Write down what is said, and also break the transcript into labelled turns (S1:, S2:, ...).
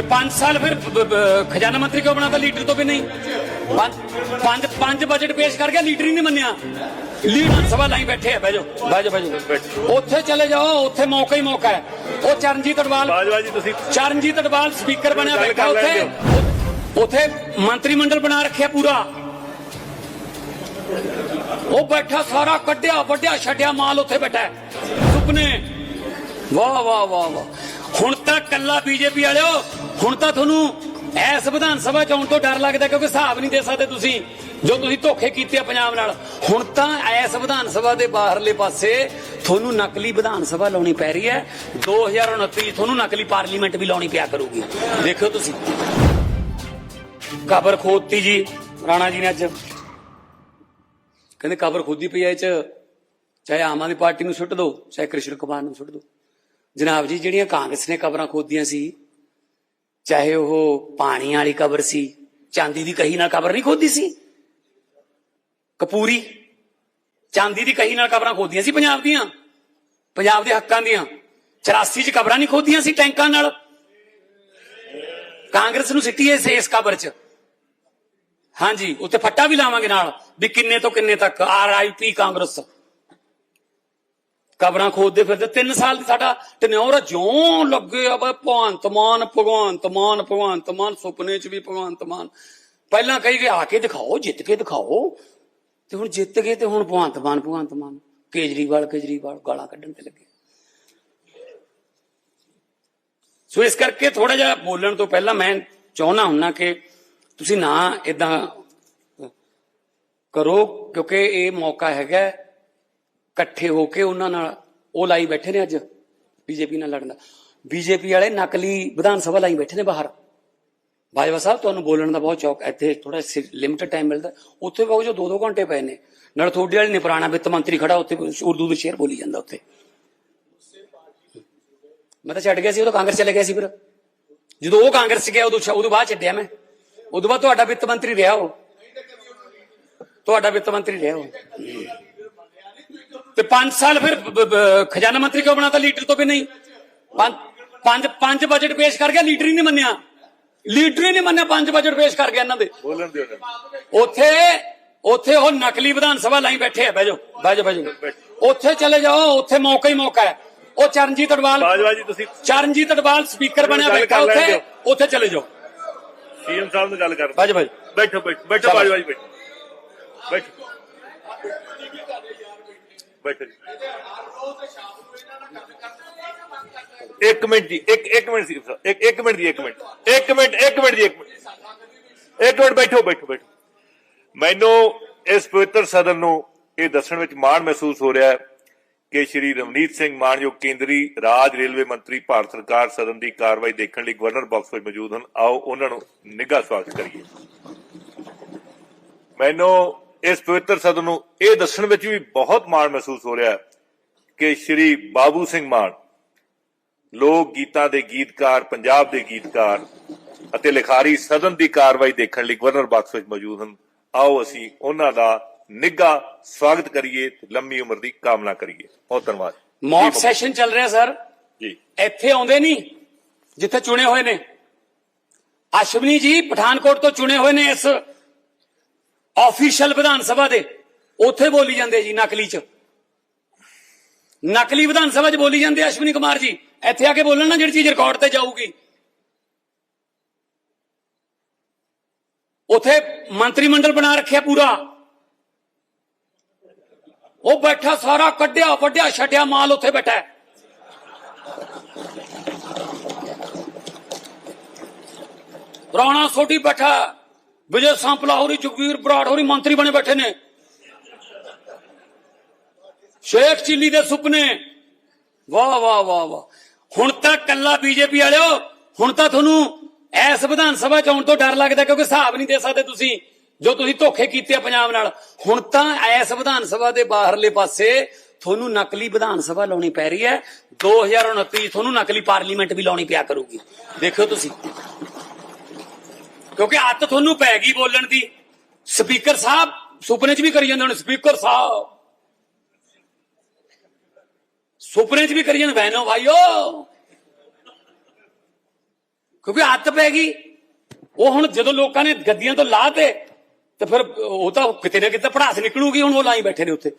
S1: ਤੇ 5 ਸਾਲ ਫਿਰ ਬ- ਬ- ਖਜ਼ਾਨਾ ਮੰਤਰੀ ਕਿਉਂ ਬਣਾਤਾ? ਲੀਡਰ ਤੋਂ ਵੀ ਨਹੀਂ। ਪੰਜ ਪੰਜ ਪੰਜ ਬਜਟ ਪੇਸ਼ ਕਰ ਗਿਆ ਲੀਡਰ ਹੀ ਨਹੀਂ ਮੰਨਿਆ। ਲੀਡਰ ਸਭਾ ਲਾਈ ਬੈਠੇ ਆ ਜਾਓ ਬਹਿ ਜਾਓ ਉੱਥੇ ਚਲੇ ਜਾਓ ਉੱਥੇ ਮੌਕਾ ਹੀ ਮੌਕਾ ਹੈ। ਉਹ ਚਰਨਜੀਤ ਅਡਵਾਲ
S2: ਬਾਜਵਾ ਜੀ ਤੁਸੀਂ
S1: ਚਰਨਜੀਤ ਅਡਵਾਲ ਸਪੀਕਰ ਬਣਿਆ
S2: ਗੱਲ
S1: ਬੈਠਾ
S2: ਕਰ ਲੈਣ
S1: ਉੱਥੇ। ਉੱਥੇ ਮੰਤਰੀ ਮੰਡਲ ਬਣਾ ਰੱਖਿਆ ਪੂਰਾ। ਉਹ ਬੈਠਾ ਸਾਰਾ ਕੱਢਿਆ ਵੱਡਿਆ ਛੱਡਿਆ ਮਾਲ ਉੱਥੇ ਬੈਠਾ ਹੈ। ਸੁਪਨੇ। ਵਾਹ ਵਾਹ ਵਾਹ ਵਾਹ। ਤਾਂ ਕੱਲਾ ਬੀਜੇਪੀ ਵਾਲਿਓ, ਹੁਣ ਤਾਂ ਤੁਹਾਨੂੰ ਐਸ ਵਿਧਾਨ ਸਭਾ ਚ ਆਉਣ ਤੋਂ ਡਰ ਲੱਗਦਾ ਕਿਉਂਕਿ ਹਿਸਾਬ ਨਹੀਂ ਦੇ ਸਕਦੇ ਤੁਸੀਂ, ਜੋ ਤੁਸੀਂ ਧੋਖੇ ਕੀਤੇ ਆ ਪੰਜਾਬ ਨਾਲ। ਹੁਣ ਤਾਂ ਐਸ ਵਿਧਾਨ ਸਭਾ ਦੇ ਬਾਹਰਲੇ ਪਾਸੇ ਤੁਹਾਨੂੰ ਨਕਲੀ ਵਿਧਾਨ ਸਭਾ ਲਾਉਣੀ ਪੈ ਰਹੀ ਹੈ। 2029 ਚ ਤੁਹਾਨੂੰ ਨਕਲੀ ਪਾਰਲੀਮੈਂਟ ਵੀ ਲਾਉਣੀ ਪਿਆ ਕਰੂਗੀ। ਦੇਖਿਓ ਤੁਸੀਂ। ਕਬਰ ਖੋਦਤੀ ਜੀ, ਰਾਣਾ ਜੀ ਨੇ ਅੱਜ। ਕਹਿੰਦੇ ਕਬਰ ਖੋਦੀ ਪਈ ਐ ਚ, ਚਾਹੇ ਆਮ ਆਦਮੀ ਪਾਰਟੀ ਨੂੰ ਸੁੱਟ ਦੋ, ਚਾਹੇ ਕ੍ਰਿਸ਼ਨ ਕੁਮਾਰ ਨੂੰ ਸੁੱਟ ਦੋ। ਜਨਾਬ ਜੀ, ਜਿਹੜੀਆਂ ਕਾਂਗਰਸ ਨੇ ਕਬਰਾਂ ਖੋਦੀਆਂ ਸੀ, ਚਾਹੇ ਉਹ ਪਾਣੀ ਵਾਲੀ ਕਬਰ ਸੀ, ਚਾਂਦੀ ਦੀ ਕਹੀ ਨਾਲ ਕਬਰ ਨਹੀਂ ਖੋਦੀ ਸੀ? ਕਪੂਰੀ ਚਾਂਦੀ ਦੀ ਕਹੀ ਨਾਲ ਕਬਰਾਂ ਖੋਦੀਆਂ ਸੀ ਪੰਜਾਬ ਦੀਆਂ? ਪੰਜਾਬ ਦੇ ਹੱਕਾਂ ਦੀਆਂ? 84 ਚ ਕਬਰਾਂ ਨਹੀਂ ਖੋਦੀਆਂ ਸੀ ਟੈਂਕਾਂ ਨਾਲ? ਕਾਂਗਰਸ ਨੂੰ ਸਿੱਟੀ ਇਸ ਇਸ ਕਬਰ ਚ? ਹਾਂਜੀ ਉੱਤੇ ਫੱਟਾ ਵੀ ਲਾਵਾਂਗੇ ਨਾਲ, ਵੀ ਕਿੰਨੇ ਤੋਂ ਕਿੰਨੇ ਤੱਕ ਆਰਆਈਪੀ ਕਾਂਗਰਸ। ਕਬਰਾਂ ਖੋਦਦੇ ਫਿਰਦੇ 3 ਸਾਲ ਦੀ ਸਾਡਾ ਟਨਿਓਰ ਜਿਉਂ ਲੱਗੇ ਆ ਬਈ, ਭਗਵੰਤ ਮਾਨ ਭਗਵੰਤ ਮਾਨ ਭਗਵੰਤ ਮਾਨ, ਸੁਪਨੇ 'ਚ ਵੀ ਭਗਵੰਤ ਮਾਨ। ਪਹਿਲਾਂ ਕਹੀ ਗਏ, ਆ ਕੇ ਦਿਖਾਓ, ਜਿੱਤ ਕੇ ਦਿਖਾਓ। ਤੇ ਹੁਣ ਜਿੱਤ ਗਏ ਤੇ ਹੁਣ ਭਗਵੰਤ ਮਾਨ ਭਗਵੰਤ ਮਾਨ। ਕੇਜਰੀਵਾਲ ਕੇਜਰੀਵਾਲ ਗਾਲਾਂ ਕੱਢਣ ਤੇ ਲੱਗੇ। ਸੋ ਇਸ ਕਰਕੇ ਥੋੜਾ ਜਿਹਾ ਬੋਲਣ ਤੋਂ ਪਹਿਲਾਂ ਮੈਂ ਚਾਹੁੰਦਾ ਹੁੰਨਾ ਕਿ ਤੁਸੀਂ ਨਾ ਇਦਾਂ ਕਰੋ, ਕਿਉਂਕਿ ਇਹ ਮੌਕਾ ਹੈਗਾ। ਇਕੱਠੇ ਹੋ ਕੇ ਉਹਨਾਂ ਨਾਲ ਉਹ ਲਾਈ ਬੈਠੇ ਨੇ ਅੱਜ ਬੀਜੇਪੀ ਨਾਲ ਲੜਨ ਦਾ। ਬੀਜੇਪੀ ਵਾਲੇ ਨਕਲੀ ਵਿਧਾਨ ਸਭਾ ਲਾਈ ਬੈਠੇ ਨੇ ਬਾਹਰ। ਬਾਜਵਾ ਸਾਹਿਬ, ਤੁਹਾਨੂੰ ਬੋਲਣ ਦਾ ਬਹੁਤ ਚੌਕ ਇੱਥੇ ਥੋੜਾ ਲਿਮਟਿਡ ਟਾਈਮ ਮਿਲਦਾ। ਉੱਥੇ ਬਹੁਤ ਜੋ 2-2 ਘੰਟੇ ਪਏ ਨੇ। ਨਾਲ ਤੁਹਾਡੇ ਵਾਲੇ ਨੇ ਪੁਰਾਣਾ ਵਿੱਤ ਮੰਤਰੀ ਖੜਾ, ਉੱਥੇ ਉਰਦੂ ਦੇ ਸ਼ੇਰ ਬੋਲੀ ਜਾਂਦਾ ਉੱਥੇ। ਮੈਂ ਤਾਂ ਛੱਡ ਗਿਆ ਸੀ ਉਦੋਂ ਕਾਂਗਰਸ ਚਲੇ ਗਿਆ ਸੀ ਫਿਰ। ਜਦੋਂ ਉਹ ਕਾਂਗਰਸ ਗਿਆ, ਉਦੋਂ ਉਦੋਂ ਬਾਅਦ ਛੱਡਿਆ ਮੈਂ। ਉਦੋਂ ਬਾਅਦ ਤੁਹਾਡਾ ਵਿੱਤ ਮੰਤਰੀ ਰਿਹਾ ਉਹ। ਤੁਹਾਡਾ ਵਿੱਤ ਮੰਤਰੀ ਰਿਹਾ ਉਹ। ਤੇ 5 ਸਾਲ ਫਿਰ ਖਜ਼ਾਨਾ ਮੰਤਰੀ ਕਿਉਂ ਬਣਾਤਾ ਲੀਡਰ ਤੋਂ ਵੀ ਨਹੀਂ? ਪੰਜ ਪੰਜ ਬਜਟ ਪੇਸ਼ ਕਰ ਗਿਆ ਲੀਡਰ ਹੀ ਨਹੀਂ ਮੰਨਿਆ। ਲੀਡਰ ਹੀ ਨਹੀਂ ਮੰਨਿਆ ਪੰਜ ਬਜਟ ਪੇਸ਼ ਕਰ ਗਿਆ ਇਹਨਾਂ ਦੇ।
S2: ਬੋਲਣ ਦਿਓ।
S1: ਉੱਥੇ ਉੱਥੇ ਉਹ ਨਕਲੀ ਵਿਧਾਨ ਸਭਾ ਲਾਈ ਬੈਠੇ ਆ ਬਹਿ ਜਾਓ ਬਹਿ ਜਾਓ ਉੱਥੇ ਚਲੇ ਜਾਓ ਉੱਥੇ ਮੌਕਾ ਹੀ ਮੌਕਾ ਹੈ। ਉਹ ਚਰਨਜੀਤ ਅਡਵਾਲ
S2: ਬਾਜਵਾ ਜੀ ਤੁਸੀਂ
S1: ਚਰਨਜੀਤ ਅਡਵਾਲ ਸਪੀਕਰ ਬਣਿਆ ਬੈਠਾ ਉੱਥੇ। ਉੱਥੇ ਚਲੇ ਜਾਓ।
S2: ਸੀਐਮ ਸਾਹਿਬ ਨਾਲ ਗੱਲ ਕਰ
S1: ਬਹਿ ਜਾਓ
S2: ਬੈਠੋ ਬੈਠੋ ਬੈਠੋ। ਬਾਜਵਾ ਜੀ ਬੈਠੋ। ਬੈਠੋ। ਬੈਠੋ ਜੀ। ਇੱਕ ਮਿੰਟ ਜੀ ਇੱਕ ਇੱਕ ਮਿੰਟ ਸੀ ਇੱਕ ਇੱਕ ਮਿੰਟ ਜੀ ਇੱਕ ਮਿੰਟ। ਇੱਕ ਮਿੰਟ ਇੱਕ ਮਿੰਟ ਜੀ ਇੱਕ ਮਿੰਟ। ਇੱਕ ਮਿੰਟ ਬੈਠੋ ਬੈਠੋ ਬੈਠੋ। ਮੈਨੂੰ ਇਸ ਪਵਿੱਤਰ ਸਦਨ ਨੂੰ ਇਹ ਦੱਸਣ ਵਿੱਚ ਮਾਣ ਮਹਿਸੂਸ ਹੋ ਰਿਹਾ ਹੈ ਕਿ ਸ਼੍ਰੀ ਰਵਨੀਤ ਸਿੰਘ ਮਾਨਯੋਗ ਕੇਂਦਰੀ ਰਾਜ ਰੇਲਵੇ ਮੰਤਰੀ ਭਾਰਤ ਸਰਕਾਰ ਸਦਨ ਦੀ ਕਾਰਵਾਈ ਦੇਖਣ ਲਈ ਗਵਰਨਰ ਬਾਕਸ ਵਿੱਚ ਮੌਜੂਦ ਹਨ। ਆਓ ਉਹਨਾਂ ਨੂੰ ਨਿੱਘਾ ਸਵਾਗਤ ਕਰੀਏ। ਮੈਨੂੰ ਇਸ ਪਵਿੱਤਰ ਸਦਨ ਨੂੰ ਇਹ ਦੱਸਣ ਵਿੱਚ ਵੀ ਬਹੁਤ ਮਾਣ ਮਹਿਸੂਸ ਹੋ ਰਿਹਾ ਹੈ ਕਿ ਸ਼੍ਰੀ ਬਾਬੂ ਸਿੰਘ ਮਾਨ ਲੋਕ ਗੀਤਾਂ ਦੇ ਗੀਤਕਾਰ ਪੰਜਾਬ ਦੇ ਗੀਤਕਾਰ ਅਤੇ ਲਿਖਾਰੀ ਸਦਨ ਦੀ ਕਾਰਵਾਈ ਦੇਖਣ ਲਈ ਗਵਰਨਰ ਬਾਕਸ ਵਿੱਚ ਮੌਜੂਦ ਹਨ। ਆਓ ਅਸੀਂ ਉਹਨਾਂ ਦਾ ਨਿੱਘਾ ਸਵਾਗਤ ਕਰੀਏ ਤੇ ਲੰਮੀ ਉਮਰ ਦੀ ਕਾਮਨਾ ਕਰੀਏ। ਬਹੁਤ ਧੰਨਵਾਦ।
S1: ਮੌਕ ਸੈਸ਼ਨ ਚੱਲ ਰਿਹਾ ਸਰ।
S2: ਜੀ।
S1: ਇੱਥੇ ਆਉਂਦੇ ਨਹੀਂ ਜਿੱਥੇ ਚੁਣੇ ਹੋਏ ਨੇ। ਅਸ਼ਵਨੀ ਜੀ ਪਠਾਨਕੋਟ ਤੋਂ ਚੁਣੇ ਹੋਏ ਨੇ ਇਸ ਆਫੀਸ਼ੀਅਲ ਵਿਧਾਨ ਸਭਾ ਦੇ, ਉੱਥੇ ਬੋਲੀ ਜਾਂਦੇ ਜੀ, ਨਕਲੀ ਚ। ਨਕਲੀ ਵਿਧਾਨ ਸਭਾ ਚ ਬੋਲੀ ਜਾਂਦੇ ਅਸ਼ਵਨੀ ਕੁਮਾਰ ਜੀ। ਇੱਥੇ ਆ ਕੇ ਬੋਲਣ ਨਾ ਜਿਹੜੀ ਚੀਜ਼ ਰਿਕਾਰਡ ਤੇ ਜਾਊਗੀ। ਉੱਥੇ ਮੰਤਰੀ ਮੰਡਲ ਬਣਾ ਰੱਖਿਆ ਪੂਰਾ। ਉਹ ਬੈਠਾ, ਸਾਰਾ ਕੱਢਿਆ ਵੱਡਿਆ ਛੱਡਿਆ, ਮਾਲ ਉੱਥੇ ਬੈਠਾ ਰੌਣਾ ਰਾਣਾ ਸੋਢੀ ਬੈਠਾ। ਵਿਜੇ ਸੰਪਲਾ ਹੋਰੀ, ਜਗਵੀਰ ਬਰਾੜ ਹੋਰੀ ਮੰਤਰੀ ਬਣੇ ਬੈਠੇ ਨੇ। ਸ਼ੇਖ ਚਿੱਲੀ ਦੇ ਸੁਪਨੇ ਵਾਹ ਵਾਹ ਵਾਹ ਵਾਹ। ਹੁਣ ਤਾਂ ਕੱਲਾ ਬੀਜੇਪੀ ਵਾਲਿਓ, ਹੁਣ ਤਾਂ ਤੁਹਾਨੂੰ ਐਸ ਵਿਧਾਨ ਸਭਾ ਚ ਆਉਣ ਤੋਂ ਡਰ ਲੱਗਦਾ ਕਿਉਂਕਿ ਹਿਸਾਬ ਨਹੀਂ ਦੇ ਸਕਦੇ ਤੁਸੀਂ, ਜੋ ਤੁਸੀਂ ਧੋਖੇ ਕੀਤੇ ਆ ਪੰਜਾਬ ਨਾਲ। ਹੁਣ ਤਾਂ ਐਸ ਵਿਧਾਨ ਸਭਾ ਦੇ ਬਾਹਰਲੇ ਪਾਸੇ ਤੁਹਾਨੂੰ ਨਕਲੀ ਵਿਧਾਨ ਸਭਾ ਲਾਉਣੀ ਪੈ ਰਹੀ ਹੈ। 2029 ਚ ਤੁਹਾਨੂੰ ਨਕਲੀ ਪਾਰਲੀਮੈਂਟ ਵੀ ਲਾਉਣੀ ਪਿਆ ਕਰੂਗੀ। ਦੇਖਿਓ ਤੁਸੀਂ। ਕਿਉਂਕਿ ਅੱਤ ਤੁਹਾਨੂੰ ਪੈ ਗਈ ਬੋਲਣ ਦੀ। ਸਪੀਕਰ ਸਾਹਿਬ, ਸੁਪਨੇ 'ਚ ਵੀ ਕਰੀ ਜਾਂਦੇ ਹੁਣ, ਸਪੀਕਰ ਸਾਹਿਬ। ਸੁਪਨੇ 'ਚ ਵੀ ਕਰੀ ਜਾਂਦੇ ਬਹਿਨੋ ਭਾਈਓ। ਕਿਉਂਕਿ ਹੱਥ ਪੈ ਗਈ। ਉਹ ਹੁਣ ਜਦੋਂ ਲੋਕਾਂ ਨੇ ਗੱਦੀਆਂ ਤੋਂ ਲਾਹ ਤੇ ਤੇ ਫਿਰ ਉਹ ਤਾਂ ਕਿਤੇ ਨਾ ਕਿਤੇ ਪੜਾਸ ਨਿਕਲੂਗੀ, ਹੁਣ ਉਹ ਲਾਈ ਬੈਠੇ ਨੇ ਉੱਥੇ।